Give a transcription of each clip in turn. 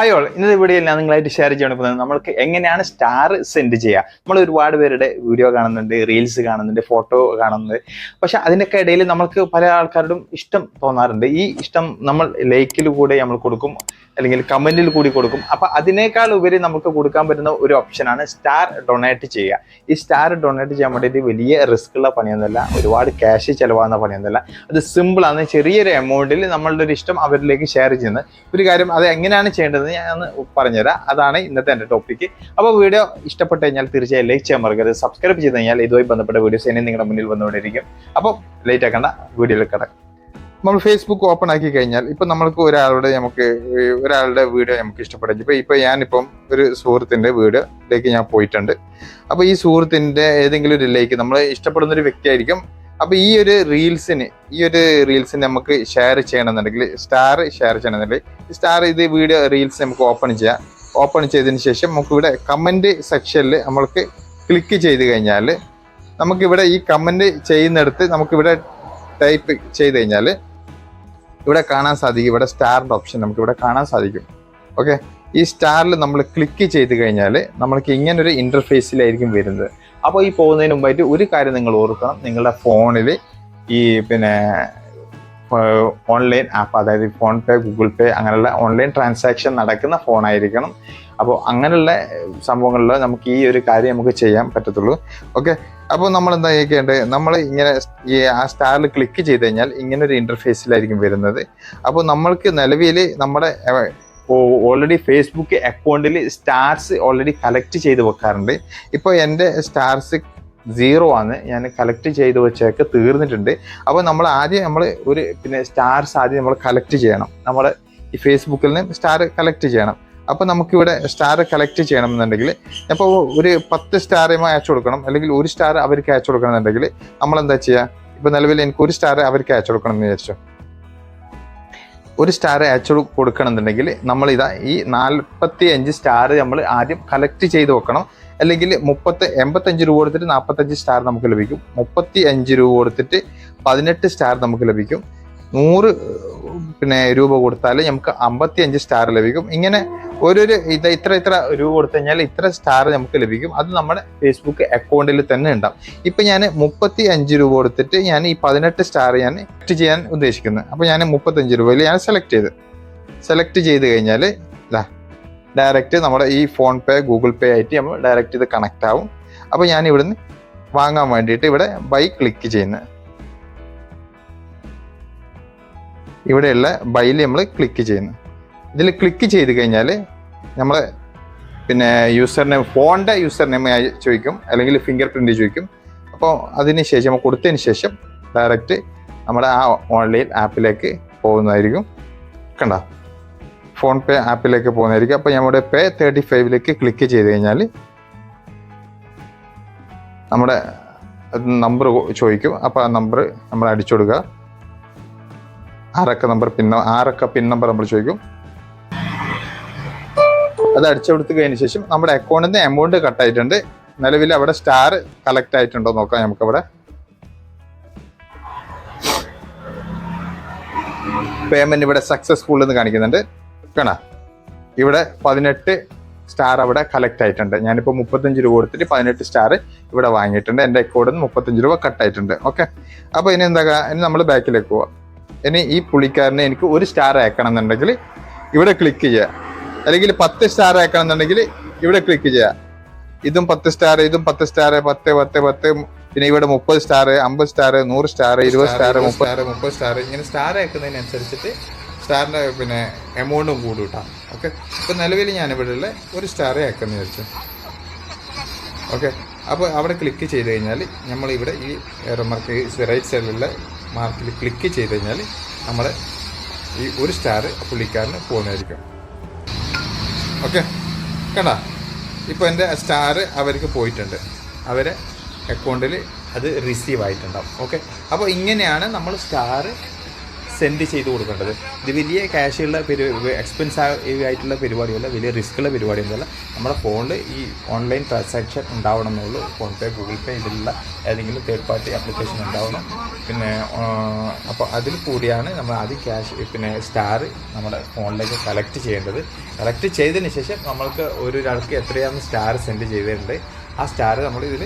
Hi ഇന്നത്തെ വീഡിയോയിൽ ഞാൻ നിങ്ങളായിട്ട് ഷെയർ ചെയ്യാൻ പോകുന്നത്. നമ്മൾക്ക് എങ്ങനെയാണ് സ്റ്റാർ സെൻഡ് ചെയ്യുക? നമ്മൾ ഒരുപാട് പേരുടെ വീഡിയോ കാണുന്നുണ്ട് റീൽസ് കാണുന്നുണ്ട് ഫോട്ടോ കാണുന്നുണ്ട്. പക്ഷെ അതിന്റെയൊക്കെ ഇടയിൽ നമ്മൾക്ക് പല ആൾക്കാരോടും ഇഷ്ടം തോന്നാറുണ്ട്. ഈ ഇഷ്ടം നമ്മൾ ലൈക്കിൽ കൂടെ നമ്മൾ കൊടുക്കും. അല്ലെങ്കിൽ കമന്റിൽ കൂടി കൊടുക്കും. അപ്പൊ അതിനേക്കാൾ ഉപരി നമുക്ക് കൊടുക്കാൻ പറ്റുന്ന ഒരു ഓപ്ഷനാണ് സ്റ്റാർ ഡൊണേറ്റ് ചെയ്യുക. ഈ സ്റ്റാർ ഡൊണേറ്റ് ചെയ്യാൻ വേണ്ടിയിട്ട് വലിയ റിസ്ക് ഉള്ള പണിയൊന്നുമല്ല. ഒരുപാട് ക്യാഷ് ചിലവാകുന്ന പണിയൊന്നുമല്ല. അത് സിമ്പിൾ ആണ്. ചെറിയൊരു എമൗണ്ടിൽ നമ്മളുടെ ഒരു ഇഷ്ടം അവരിലേക്ക് ഷെയർ ചെയ്യുന്നത്. ഒരു കാര്യം അത് എങ്ങനെയാണ് ചെയ്യേണ്ടത് ഞാൻ പറഞ്ഞുതരാം. അതാണ് ഇന്നത്തെ എന്റെ ടോപ്പിക്ക് അപ്പോൾ വീഡിയോ ഇഷ്ടപ്പെട്ട് കഴിഞ്ഞാൽ തീർച്ചയായും ലൈക്ക് ചെയ്യാൻ മറക്കരുത്. സബ്സ്ക്രൈബ് ചെയ്ത് കഴിഞ്ഞാൽ ഇതുമായി ബന്ധപ്പെട്ട വീഡിയോസ് ഇനി നിങ്ങളുടെ മുന്നിൽ വന്നുകൊണ്ടിരിക്കും. അപ്പോൾ ലേറ്റ് ആക്കേണ്ട. വീഡിയോയിൽ കിടക്കാം. നമ്മൾ ഫേസ്ബുക്ക് ഓപ്പൺ ആക്കി കഴിഞ്ഞാൽ ഇപ്പൊ നമ്മൾക്ക് ഒരാളുടെ നമുക്ക് ഒരാളുടെ വീഡിയോ നമുക്ക് ഇഷ്ടപ്പെടും ഇപ്പൊ ഇപ്പൊ ഞാനിപ്പം ഒരു സുഹൃത്തിന്റെ വീഡിയോയിലേക്ക് ഞാൻ പോയിട്ടുണ്ട്. അപ്പൊ ഈ സുഹൃത്തിന്റെ ഏതെങ്കിലും ഒരു ലൈക്ക് നമ്മൾ ഇഷ്ടപ്പെടുന്ന ഒരു വ്യക്തി ആയിരിക്കും അപ്പൊ ഈ ഒരു റീൽസിന് ഈ ഒരു റീൽസിന് നമുക്ക് ഷെയർ ചെയ്യണമെന്നുണ്ടെങ്കിൽ സ്റ്റാർ ഷെയർ ചെയ്യണമെന്നുണ്ടെങ്കിൽ സ്റ്റാർ ഇത് വീഡിയോ റീൽസ് നമുക്ക് ഓപ്പൺ ചെയ്യാം. ഓപ്പൺ ചെയ്തതിന് ശേഷം നമുക്ക് ഇവിടെ കമന്റ് സെക്ഷനിൽ നമ്മൾക്ക് ക്ലിക്ക് ചെയ്ത് കഴിഞ്ഞാൽ നമുക്കിവിടെ ഈ കമന്റ് ചെയ്യുന്നിടത്ത് നമുക്കിവിടെ ടൈപ്പ് ചെയ്ത് കഴിഞ്ഞാൽ ഇവിടെ കാണാൻ സാധിക്കും. ഇവിടെ സ്റ്റാറിന്റെ ഓപ്ഷൻ നമുക്ക് ഇവിടെ കാണാൻ സാധിക്കും. ഓക്കെ ഈ സ്റ്റാറിൽ നമ്മൾ ക്ലിക്ക് ചെയ്ത് കഴിഞ്ഞാൽ നമ്മൾക്ക് ഇങ്ങനൊരു ഇന്റർഫേസിലായിരിക്കും വരുന്നത്. അപ്പോൾ ഈ പോകുന്നതിന് മുമ്പായിട്ട് ഒരു കാര്യം നിങ്ങൾ ഓർക്കണം. നിങ്ങളുടെ ഫോണിൽ ഈ പിന്നെ ഓൺലൈൻ ആപ്പ് അതായത് ഫോൺ പേ ഗൂഗിൾ പേ അങ്ങനെയുള്ള ഓൺലൈൻ ട്രാൻസാക്ഷൻ നടക്കുന്ന ഫോണായിരിക്കണം അപ്പോൾ അങ്ങനെയുള്ള സംഭവങ്ങളിൽ നമുക്ക് ഈ ഒരു കാര്യം നമുക്ക് ചെയ്യാൻ പറ്റത്തുള്ളൂ. ഓക്കെ അപ്പോൾ നമ്മൾ എന്താ ചെയ്യേണ്ടത്? നമ്മൾ ഇങ്ങനെ ഈ ആ സ്റ്റാറിൽ ക്ലിക്ക് ചെയ്ത് കഴിഞ്ഞാൽ ഇങ്ങനെ ഒരു ഇന്റർഫേസിലായിരിക്കും വരുന്നത്. അപ്പോൾ നമ്മൾക്ക് നിലവിൽ നമ്മുടെ ഓൾറെഡി ഫേസ്ബുക്ക് അക്കൗണ്ടിൽ സ്റ്റാർസ് ഓൾറെഡി കളക്ട് ചെയ്ത് വെക്കാറുണ്ട്. ഇപ്പോൾ എന്റെ സ്റ്റാർസ് സീറോ ആണ്. ഞാൻ കളക്ട് ചെയ്ത് വെച്ചേക്ക് തീർന്നിട്ടുണ്ട്. അപ്പോൾ നമ്മൾ ആദ്യം നമ്മൾ ഒരു പിന്നെ സ്റ്റാർസ് ആദ്യം നമ്മൾ കളക്ട് ചെയ്യണം. നമ്മൾ ഈ ഫേസ്ബുക്കിൽ നിന്ന് സ്റ്റാർ കളക്ട് ചെയ്യണം. അപ്പോൾ നമുക്കിവിടെ സ്റ്റാർ കളക്ട് ചെയ്യണം എന്നുണ്ടെങ്കിൽ അപ്പോൾ ഒരു പത്ത് സ്റ്റാറുമായി അയച്ചു കൊടുക്കണം. അല്ലെങ്കിൽ ഒരു സ്റ്റാർ അവർക്ക് അയച്ചു കൊടുക്കണം എന്നുണ്ടെങ്കിൽ നമ്മൾ എന്താ ചെയ്യുക? ഇപ്പോൾ നിലവിൽ എനിക്ക് ഒരു സ്റ്റാർ അവർക്ക് അയച്ചു കൊടുക്കണം എന്ന് വിചാരിച്ചു? ഒരു സ്റ്റാർ അയച്ചു കൊടുക്കണം എന്നുണ്ടെങ്കിൽ നമ്മൾ ഇതാ ഈ നാൽപ്പത്തി അഞ്ച് സ്റ്റാർ നമ്മൾ ആദ്യം കളക്ട് ചെയ്ത് വെക്കണം. അല്ലെങ്കിൽ മുപ്പത്തി എൺപത്തഞ്ച് രൂപ കൊടുത്തിട്ട് നാൽപ്പത്തഞ്ച് സ്റ്റാർ നമുക്ക് ലഭിക്കും. മുപ്പത്തി അഞ്ച് രൂപ കൊടുത്തിട്ട് പതിനെട്ട് സ്റ്റാർ നമുക്ക് ലഭിക്കും. നൂറ് പിന്നെ രൂപ കൊടുത്താൽ നമുക്ക് അമ്പത്തി അഞ്ച് സ്റ്റാർ ലഭിക്കും. ഇങ്ങനെ ഓരോരു ഇത് ഇത്ര ഇത്ര രൂപ കൊടുത്തു കഴിഞ്ഞാൽ ഇത്ര സ്റ്റാർ നമുക്ക് ലഭിക്കും. അത് നമ്മുടെ ഫേസ്ബുക്ക് അക്കൗണ്ടിൽ തന്നെ ഉണ്ടാവും. ഇപ്പം ഞാൻ മുപ്പത്തി അഞ്ച് രൂപ കൊടുത്തിട്ട് ഞാൻ ഈ പതിനെട്ട് സ്റ്റാർ ഞാൻ സെലക്ട് ചെയ്യാൻ ഉദ്ദേശിക്കുന്നത് അപ്പോൾ ഞാൻ മുപ്പത്തഞ്ച് രൂപയിൽ ഞാൻ സെലക്ട് ചെയ്ത്. സെലക്ട് ചെയ്ത് കഴിഞ്ഞാൽ ഡയറക്റ്റ് നമ്മുടെ ഈ ഫോൺ പേ ഗൂഗിൾ പേ ആയിട്ട് നമ്മൾ ഡയറക്റ്റ് ഇത് കണക്റ്റ് ആവും. അപ്പോൾ ഞാൻ ഇവിടുന്ന് വാങ്ങാൻ വേണ്ടിയിട്ട് ഇവിടെ ബൈ ക്ലിക്ക് ചെയ്യുന്നത് ഇവിടെയുള്ള ബൈയിൽ നമ്മൾ ക്ലിക്ക് ചെയ്യുന്നു. ഇതിൽ ക്ലിക്ക് ചെയ്ത് കഴിഞ്ഞാൽ നമ്മൾ പിന്നെ യൂസർ നെയിം ഫോണിന്റെ യൂസർ നെയിം ചോദിക്കും. അല്ലെങ്കിൽ ഫിംഗർ പ്രിന്റ് ചോദിക്കും. അപ്പോൾ അതിന് ശേഷം കൊടുത്തതിന് ശേഷം ഡയറക്റ്റ് നമ്മുടെ ആ ഓൺലൈൻ ആപ്പിലേക്ക് പോകുന്നതായിരിക്കും. കണ്ട? ഫോൺ പേ ആപ്പിലേക്ക് പോകുന്നതായിരിക്കും. അപ്പോൾ നമ്മുടെ പേ തേർട്ടി ഫൈവിലേക്ക് ക്ലിക്ക് ചെയ്ത് കഴിഞ്ഞാൽ നമ്മുടെ നമ്പർ ചോദിക്കും. അപ്പോൾ ആ നമ്പർ നമ്മൾ അടിച്ചു കൊടുക്കുക. ആറക്ക നമ്പർ പിൻ ആറക്ക പിൻ നമ്പർ നമ്മൾ ചോദിക്കും. അത് അടിച്ചു കൊടുത്തു കഴിഞ്ഞ ശേഷം നമ്മുടെ അക്കൗണ്ടിൽ നിന്ന് എമൗണ്ട് കട്ടായിട്ടുണ്ട് നിലവിൽ അവിടെ സ്റ്റാർ കളക്ട് ആയിട്ടുണ്ടോ നോക്കാം നമുക്ക് അവിടെ പേയ്മെന്റ് ഇവിടെ സക്സസ്ഫുൾ എന്ന് കാണിക്കുന്നുണ്ട്. കാണാ ഇവിടെ പതിനെട്ട് സ്റ്റാർ അവിടെ കളക്ട് ആയിട്ടുണ്ട്. ഞാനിപ്പോൾ മുപ്പത്തഞ്ച് രൂപ കൊടുത്തിട്ട് പതിനെട്ട് സ്റ്റാർ ഇവിടെ വാങ്ങിയിട്ടുണ്ട്. എന്റെ അക്കൗണ്ടിൽ നിന്ന് മുപ്പത്തഞ്ച് രൂപ കട്ട് ആയിട്ടുണ്ട്. ഓക്കെ അപ്പോൾ ഇനി എന്താ ഇനി നമ്മൾ ബാക്കിലേക്ക് പോവാം. ഇനി ഈ പുള്ളിക്കാരനെ എനിക്ക് ഒരു സ്റ്റാർ അയക്കണം എന്നുണ്ടെങ്കിൽ ഇവിടെ ക്ലിക്ക് ചെയ്യുക അല്ലെങ്കിൽ പത്ത് സ്റ്റാർ അയക്കണം എന്നുണ്ടെങ്കിൽ ഇവിടെ ക്ലിക്ക് ചെയ്യുക ഇതും പത്ത് സ്റ്റാർ ഇതും പത്ത് സ്റ്റാർ പത്ത് പത്ത് പത്ത് പിന്നെ ഇവിടെ മുപ്പത് സ്റ്റാർ അമ്പത് സ്റ്റാർ നൂറ് സ്റ്റാർ ഇരുപത് സ്റ്റാർ മുപ്പത് സ്റ്റാർ മുപ്പത് സ്റ്റാർ ഇങ്ങനെ സ്റ്റാർ അയക്കുന്നതിനനുസരിച്ചിട്ട് സ്റ്റാറിന്റെ പിന്നെ എമൗണ്ടും കൂടും കേട്ടോ ഓക്കെ? ഇപ്പം നിലവിൽ ഞാൻ ഇവിടെ ഉള്ള ഒരു സ്റ്റാറേ അയക്കാമെന്ന് വിചാരിച്ചു. ഓക്കെ? അപ്പോൾ അവിടെ ക്ലിക്ക് ചെയ്ത് കഴിഞ്ഞാൽ നമ്മളിവിടെ ഈ ഏറോ മാർക്ക് റൈറ്റ് സൈഡിലുള്ള മാർക്കിൽ ക്ലിക്ക് ചെയ്ത് കഴിഞ്ഞാൽ നമ്മുടെ ഈ ഒരു സ്റ്റാർ പുള്ളിക്കാരന് പോകുന്നതായിരിക്കും. ഓക്കെ? കണ്ട ഇപ്പോൾ എന്റെ സ്റ്റാർ അവർക്ക് പോയിട്ടുണ്ട്. അവരെ അക്കൗണ്ടിൽ അത് റിസീവ് ആയിട്ടുണ്ടാവും. ഓക്കെ? അപ്പോൾ ഇങ്ങനെയാണ് നമ്മൾ സ്റ്റാർ സെൻഡ് ചെയ്ത് കൊടുക്കേണ്ടത്. ഇത് വലിയ ക്യാഷുള്ള എക്സ്പെൻസ് ആയിട്ടുള്ള പരിപാടിയല്ല വലിയ റിസ്ക്കുള്ള പരിപാടിയൊന്നുമല്ല. നമ്മുടെ ഫോണിൽ ഈ ഓൺലൈൻ ട്രാൻസാക്ഷൻ ഉണ്ടാവണം എന്നുള്ളൂ. ഫോൺ പേ ഗൂഗിൾ പേ ഇതിലുള്ള ഏതെങ്കിലും തേർഡ് പാർട്ടി ആപ്ലിക്കേഷൻ ഉണ്ടാവണം. പിന്നെ അപ്പോൾ അതിൽ കൂടിയാണ് നമ്മൾ ആദ്യം ക്യാഷ് പിന്നെ സ്റ്റാർ നമ്മുടെ ഫോണിലേക്ക് കളക്ട് ചെയ്യേണ്ടത്. കളക്ട് ചെയ്തതിന് ശേഷം നമ്മൾക്ക് ഒരാൾക്ക് എത്രയാണ് സ്റ്റാർ സെൻഡ് ചെയ്തിട്ടുണ്ട്. ആ സ്റ്റാർ നമ്മൾ ഇതിൽ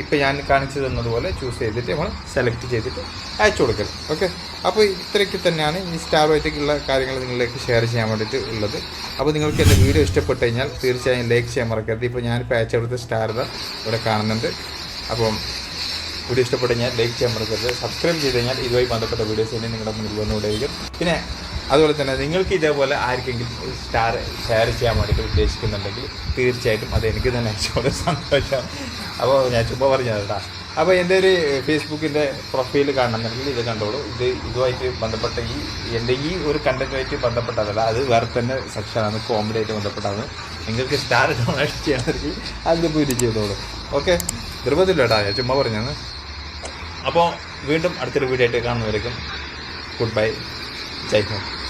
ഇപ്പം ഞാൻ കാണിച്ചു തന്നതുപോലെ ചൂസ് ചെയ്തിട്ട് നമ്മൾ സെലക്ട് ചെയ്തിട്ട് അയച്ചു കൊടുക്കൽ. ഓക്കെ അപ്പോൾ ഇത്രയ്ക്ക് തന്നെയാണ് ഈ സ്റ്റാറുമായിട്ടുള്ള കാര്യങ്ങൾ നിങ്ങളിലേക്ക് ഷെയർ ചെയ്യാൻ വേണ്ടിയിട്ട് ഉള്ളത്. അപ്പോൾ നിങ്ങൾക്ക് എന്റെ വീഡിയോ ഇഷ്ടപ്പെട്ട് കഴിഞ്ഞാൽ തീർച്ചയായും ലൈക്ക് ചെയ്യാൻ മറക്കരുത്. ഇപ്പോൾ ഞാനിപ്പോൾ അയച്ചു കൊടുത്ത സ്റ്റാർ ഇവിടെ കാണുന്നുണ്ട്. അപ്പം വീഡിയോ ഇഷ്ടപ്പെട്ട് കഴിഞ്ഞാൽ ലൈക്ക് ചെയ്യാൻ മറക്കരുത്. സബ്സ്ക്രൈബ് ചെയ്ത് കഴിഞ്ഞാൽ ഇതുമായി ബന്ധപ്പെട്ട വീഡിയോസ് ഇനി നിങ്ങളുടെ മുന്നിൽ വന്നുകൊണ്ടേയിരിക്കും. പിന്നെ അതുപോലെ തന്നെ നിങ്ങൾക്ക് ഇതേപോലെ ആർക്കെങ്കിലും സ്റ്റാർ ഷെയർ ചെയ്യാൻ വേണ്ടിയിട്ട് ഉദ്ദേശിക്കുന്നുണ്ടെങ്കിൽ തീർച്ചയായിട്ടും അത് എനിക്ക് തന്നെ അയച്ചുകൊണ്ട് സന്തോഷം. അപ്പോൾ ഞാൻ ചുമ്മാ പറഞ്ഞത് കേട്ടോ. അപ്പോൾ എന്റെ ഒരു ഫേസ്ബുക്കിന്റെ പ്രൊഫൈൽ കാണണമെന്നുണ്ടെങ്കിൽ ഇത് കണ്ടോളൂ. ഇത് ഇതുമായിട്ട് ബന്ധപ്പെട്ട ഈ എന്റെ ഈ ഒരു കണ്ടന്റുമായിട്ട് ബന്ധപ്പെട്ടതല്ല അത് വേറെ തന്നെ സെക്ഷനാണ് കോമഡി ആയിട്ട് ബന്ധപ്പെട്ടതാണ്. നിങ്ങൾക്ക് സ്റ്റാർ ഡോണേഷൻ ചെയ്യണമെങ്കിൽ അത് പോയിട്ട് ചെയ്തോളൂ. ഓക്കെ നിർബന്ധമില്ല കേട്ടോ ഞാൻ ചുമ്മാ പറഞ്ഞാണ് അപ്പോൾ വീണ്ടും അടുത്തൊരു വീഡിയോ ആയിട്ട് കാണുന്നവരേക്കും ഗുഡ് ബൈ ജയ് ഹിന്ദ്.